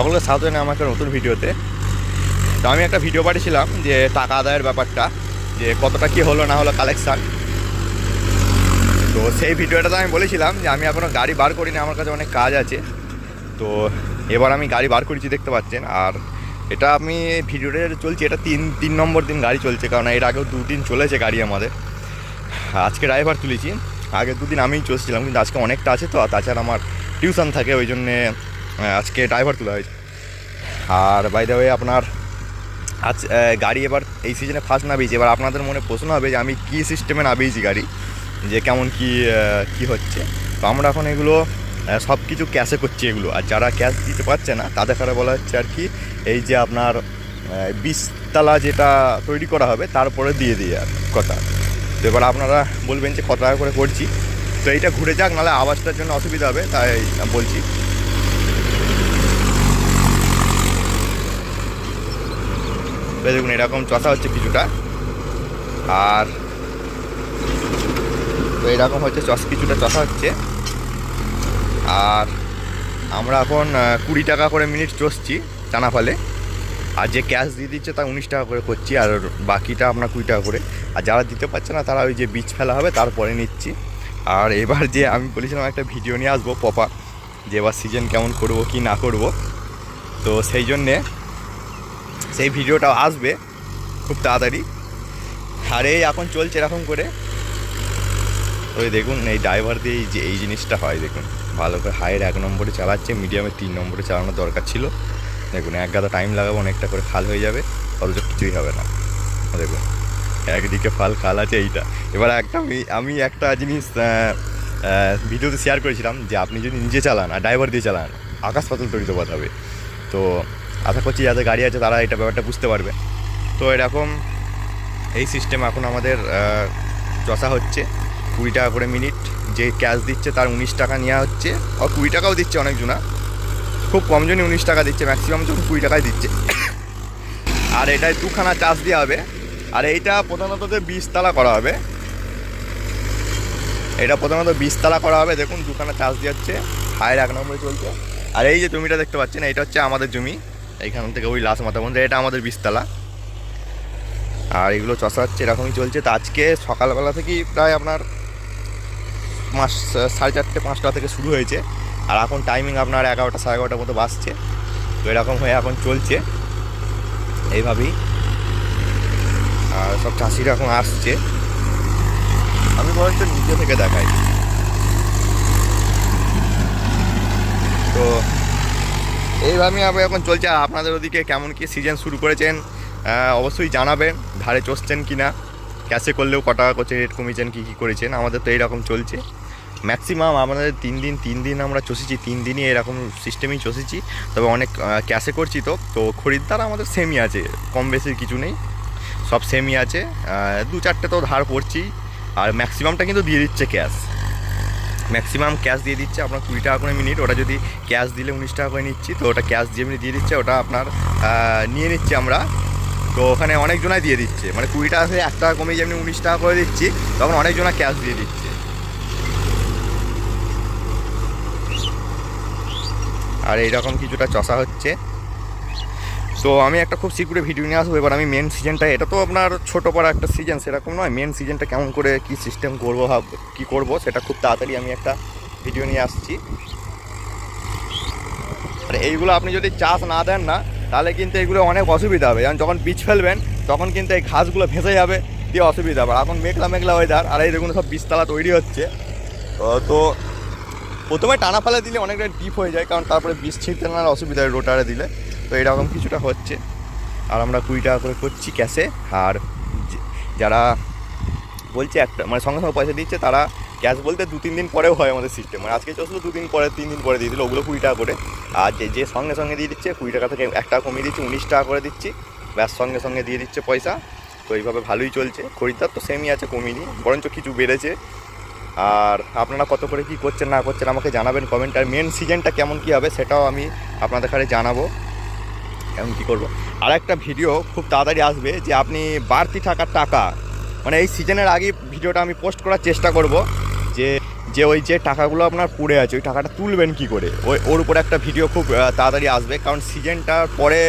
সকলের সাথে জানাই আমার একটা নতুন ভিডিওতে। তো আমি একটা ভিডিও পাঠিয়েছিলাম যে টাকা আদায়ের ব্যাপারটা, যে কতটা কি হলো না হলো কালেকশান তো সেই ভিডিওটাতে আমি বলেছিলাম যে আমি এখনও গাড়ি বার করিনি, আমার কাছে অনেক কাজ আছে। তো এবার আমি গাড়ি বার করেছি, দেখতে পাচ্ছেন। আর এটা আমি ভিডিওটা চলছে, এটা তিন তিন নম্বর দিন গাড়ি চলছে, কারণ এর আগেও দু দিন চলেছে গাড়ি আমাদের। আজকে ড্রাইভার তুলেছি আগে দুদিন আমিই চলছিলাম, কিন্তু আজকে অনেকটা আছে তো তাছাড়া আমার টিউশন থাকে, ওই জন্যে আজকে ড্রাইভার তোলা হয়েছে। আর বাই দ্য ওয়ে আপনার, আজ গাড়ি এবার এই সিজনে ফার্স্ট নামিয়েছি। এবার আপনাদের মনে প্রশ্ন হবে যে আমি কী সিস্টেমে নামিয়েছি গাড়ি? যে কেমন কি কি হচ্ছে? তো আমরা এখন এগুলো সব কিছু ক্যাশে করছি এগুলো। আর যারা ক্যাশ দিতে পারছে না, তাদের কারে বলা হচ্ছে আর কি, এই যে আপনার বিশতলা যেটা তৈরি করা হবে তারপরে দিয়ে দিয়ে আর কথা। তো এবার আপনারা বলবেন যে কত টাকা করে করছি। তো এইটা ঘুরে যাক, নাহলে আওয়াজটার জন্য অসুবিধা হবে, তাই বলছি। দেখুন, এরকম চষা হচ্ছে কিছুটা। আর তো এরকম হচ্ছে, চষ কিছুটা চষা হচ্ছে। আর আমরা এখন কুড়ি টাকা করে মিনিট চষছি চানা ফলে। আর যে ক্যাশ দিয়ে দিচ্ছে তা উনিশ টাকা করে করছি, আর বাকিটা আপনার কুড়ি টাকা করে। আর যারা দিতে পারছে না, তারা ওই যে বীজ ফেলা হবে, তারপরে নিচ্ছি। আর এবার যে আমি বলেছিলাম, একটা ভিডিও নিয়ে আসব, পপা, যে এবার সিজন কেমন করব, কি না করব। তো সেই জন্যে সেই ভিডিওটা আসবে খুব তাড়াতাড়ি। আর এই এখন চলছে এরকম করে। ওই দেখুন, এই ড্রাইভার দিয়ে যে এই জিনিসটা হয়, দেখুন। ভালো করে হাইয়ের এক নম্বরে চালাচ্ছে মিডিয়ামে তিন নম্বরে চালানোর দরকার ছিল। দেখুন, এক গাদা টাইম লাগাবো, অনেকটা করে খাল হয়ে যাবে, অথচ কিছুই হবে না। দেখুন, একদিকে ফাল, খাল আছে এইটা। এবার একটা আমি একটা জিনিস ভিডিওতে শেয়ার করেছিলাম যে আপনি যদি নিজে চালান আর ড্রাইভার দিয়ে চালান, আকাশ পাতাল তৈরিতে হবে। তো আশা করছি যাদের গাড়ি আছে তারা এটা ব্যাপারটা বুঝতে পারবে। তো এরকম এই সিস্টেম এখন আমাদের চষা হচ্ছে কুড়ি টাকা করে মিনিট যে ক্যাশ দিচ্ছে তার উনিশ টাকা নেওয়া হচ্ছে। আর কুড়ি টাকাও দিচ্ছে অনেকজনা খুব কম জনই উনিশ টাকা দিচ্ছে ম্যাক্সিমাম যখন কুড়ি টাকায় দিচ্ছে। আর এটায় দুখানা চাষ দেওয়া হবে। আর এইটা প্রধানত বিশতলা করা হবে। এটা প্রধানত বিশতলা করা হবে। দেখুন, দুখানা চাষ দিয়ে হচ্ছে। হায়ের এক নম্বরে চলছে। আর এই যে জমিটা দেখতে পাচ্ছেন এটা হচ্ছে আমাদের জমি। এইখান থেকে ওই লাশ মাথা বন্ধ এটা আমাদের বিশতলা আর এগুলো চষা হচ্ছে, এরকমই চলছে। তো আজকে সকালবেলা থেকেই প্রায় আপনার পাঁচ সাড়ে চারটে, পাঁচটা থেকে শুরু হয়েছে। আর এখন টাইমিং আপনার এগারোটা, সাড়ে এগারোটার মতো বাজছে। তো এরকম হয়ে এখন চলছে। এইভাবেই। আর সব চাষিরা এখন আসছে। আমি বরঞ্চ নিজে থেকে দেখাই। তো এইভাবে আমি এখন চলছে, আর আপনাদের ওদিকে কেমন কি সিজন শুরু করেছেন অবশ্যই জানাবেন, ধারে চষছেন কি না ক্যাশে করলেও ক টাকা করছে রেট কমিয়েছেন, কী কী করেছেন, আমাদের তো এইরকম চলছে। ম্যাক্সিমাম আমাদের তিন দিন তিন দিন আমরা চষেছি, তিন দিনই এরকম সিস্টেমেই চষেছি, তবে অনেক ক্যাশে করছি তো তো খরিদ্দার আমাদের সেমই আছে, কম বেশির কিছু নেই, সব সেমই আছে দু চারটে তো ধার পড়ছি আর ম্যাক্সিমামটা কিন্তু দিয়ে দিচ্ছে ক্যাশ ম্যাক্সিমাম ক্যাশ দিয়ে দিচ্ছে, আপনার কুড়ি টাকা করে মিনিট ওটা যদি ক্যাশ দিলে উনিশ টাকা করে নিচ্ছি, তো ওটা ক্যাশ যেমনি দিয়ে দিচ্ছে, ওটা আপনার নিয়ে নিচ্ছি আমরা। তো ওখানে অনেকজনাই দিয়ে দিচ্ছে। মানে কুড়ি টাকা থেকে এক টাকা কমিয়ে যেমনি উনিশ টাকা করে দিচ্ছি, তখন অনেকজনা ক্যাশ দিয়ে দিচ্ছে। আর এইরকম কিছুটা চষা হচ্ছে। তো আমি একটা খুব শীঘ্রই ভিডিও নিয়ে আসব, এবার আমি মেন সিজনটা এটা তো আপনার ছোটো পড়া একটা সিজন সেরকম নয়। মেন সিজনটা কেমন করে, কি সিস্টেম করব, ভাব, কী করব, সেটা খুব তাড়াতাড়ি আমি একটা ভিডিও নিয়ে আসছি। আর, এইগুলো আপনি যদি চাষ না দেন না, তাহলে কিন্তু এগুলো অনেক অসুবিধা হবে। যেমন যখন বীজ ফেলবেন, তখন কিন্তু এই ঘাসগুলো ভেসে যাবে, দিয়ে অসুবিধা হবে। এখন মেঘলা মেঘলা ওয়েদার আর এই দেখুন সব বীজতলা তৈরি হচ্ছে। তো তো প্রথমে টানা ফেলে দিলে অনেকটা ডিপ হয়ে যায়, কারণ তারপরে বীজ ছিঁড়তে না অসুবিধা হয় রোটারে দিলে। তো এরকম কিছুটা হচ্ছে। আর আমরা কুড়ি টাকা করে করছি ক্যাশে। আর যারা বলছে একটা মানে সঙ্গে সঙ্গে পয়সা দিচ্ছে, তারা ক্যাশ বলতে দু, তিন দিন পরেও হয় আমাদের সিস্টেম মানে আজকে চলছিল দু দিন পরে তিন দিন পরে দিয়ে দিল, ওগুলো কুড়ি টাকা করে। আর যে যে সঙ্গে সঙ্গে দিয়ে দিচ্ছে, কুড়ি টাকা থেকে এক টাকা কমিয়ে দিচ্ছে, উনিশ টাকা করে দিচ্ছি। ব্যাস, সঙ্গে সঙ্গে দিয়ে দিচ্ছে পয়সা। তো এইভাবে ভালোই চলছে। খরিদ্দার তো সেমই আছে কমিনি বরঞ্চ কিছু বেড়েছে। আর আপনারা কত করে কি করছেন, না করছেন, আমাকে জানাবেন কমেন্ট আর মেন সিজনটা কেমন কি হবে, সেটাও আমি আপনাদের কাছে জানাব। কেমন কী করব? আর একটা ভিডিও খুব তাড়াতাড়ি আসবে যে আপনি বাড়তি থাকার টাকা মানে এই সিজনের আগে ভিডিওটা আমি পোস্ট করার চেষ্টা করব, যে যে ওই যে টাকাগুলো আপনার পড়ে আছে, ওই টাকাটা তুলবেন কি করে? ওই, ওর উপরে একটা ভিডিও খুব তাড়াতাড়ি আসবে, কারণ সিজনটার পরে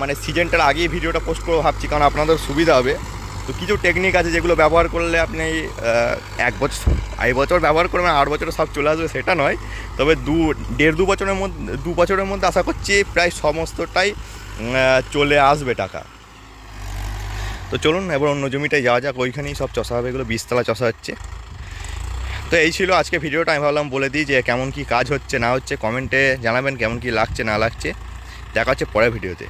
মানে সিজনটার আগেই ভিডিওটা পোস্ট করব ভাবছি, কারণ আপনাদের সুবিধা হবে। তো কিছু টেকনিক আছে যেগুলো ব্যবহার করলে আপনি এক বছর এই বছর ব্যবহার করবেন, আট বছরে সব চলে আসবে, সেটা নয়। তবে দু, দেড় দু বছরের মধ্যে, দু বছরের মধ্যে আশা করছি প্রায় সমস্তটাই চলে আসবে টাকা। তো চলুন, এবার অন্য জমিটায় যাওয়া যাক, ওইখানেই সব চষা হবে, এগুলো বীজতলা চষা হচ্ছে। তো এই ছিল আজকে ভিডিওটা, আমি ভাবলাম বলে দিই যে কেমন কি কাজ হচ্ছে, না হচ্ছে, কমেন্টে জানাবেন কেমন কি লাগছে, না লাগছে। দেখা হচ্ছে পরের ভিডিওতে।